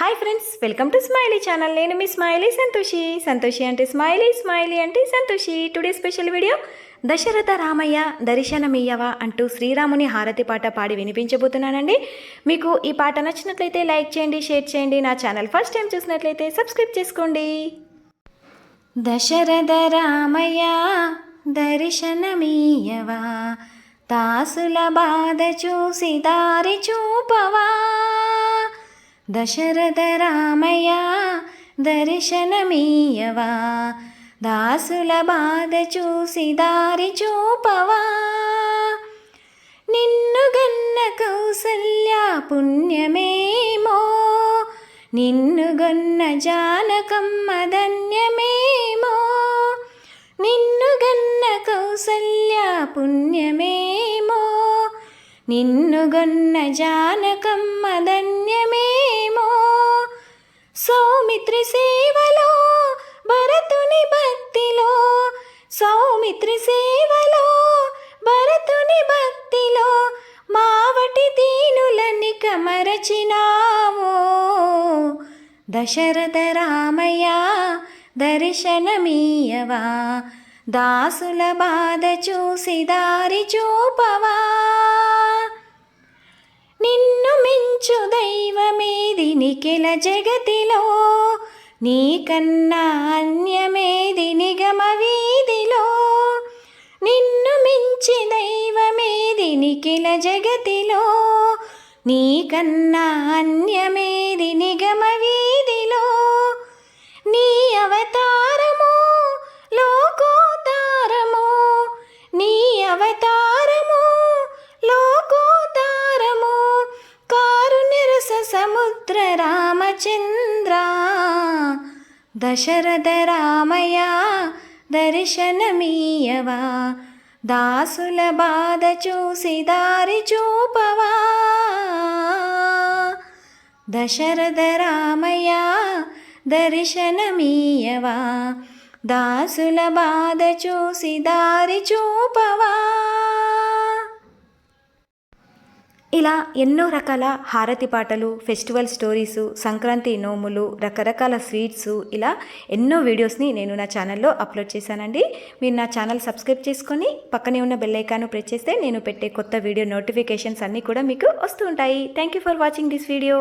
Hi friends welcome to smiley channel నేను మీ smiley Santoshi. Santoshi అంటే స్మైలీ స్మైలీ అంటే Santoshi. Today special video Dasharatha Ramayya దర్శనమియ్యవా అంటూ శ్రీరాముని హారతి పాట పాడి వినిపించబోతున్నానండి. మీకు ఈ పాట నచ్చినట్లయితే లైక్ చేయండి షేర్ చేయండి. నా ఛానల్ ఫస్ట్ టైం చూసినట్లయితే సబ్స్క్రైబ్ చేసుకోండి. దశరథ రామయ్య దర్శనమియ్యవా తాసుల బాధ చూసి దారి చూపవా దశరథ రామయ్య దర్శనమీయవా? దాసుల బాధ చూసి దారి చూపవా? నిన్ను గన్న కౌసల్య పుణ్యమేమో? నిన్ను గన్న జానకమ్మ ధన్యమేమో? నిన్ను గన్న కౌసల్య పుణ్యమే నిన్ను గొన్న జానకమ్మ ధన్యమేమో సౌమిత్రి సేవలో భరతుని భక్తిలో. సౌమిత్రి సేవలో భరతుని భక్తిలో మావటి దీనులని కమరచినావో. దశరథ రామయ్య దర్శనమీయవా? దాసుల బాధ చూసి దారి చూపవా? నిఖిల జగతిలో నీకన్నా అన్యమేది నిగమ వీధిలో. నిన్ను మించి దైవమేది నిఖిల జగతిలో నీకన్నా అన్యమేది నిగమ వీధిలో. నీ అవతార నిరస సముద్ర రామచంద్ర దశరథ రామయ్య దర్శనమీయవా? దాసుల బాధ చూసి దారి చూపవా? దశరథ రామయ్య దర్శనమీయవా? దాసుల బాధ చూసి దారి చూపవా? ఇలా ఎన్నో రకాల హారతి పాటలు ఫెస్టివల్ స్టోరీస్ సంక్రాంతి నోములు రకరకాల స్వీట్స్ ఇలా ఎన్నో వీడియోస్ని నేను నా ఛానల్లో అప్లోడ్ చేశానండి. మీరు నా ఛానల్ సబ్స్క్రైబ్ చేసుకొని పక్కనే ఉన్న బెల్ ఐకాన్ ప్రెస్ చేస్తే నేను పెట్టే కొత్త వీడియో నోటిఫికేషన్స్ అన్నీ కూడా మీకు వస్తూ ఉంటాయి. Thank you for watching this video.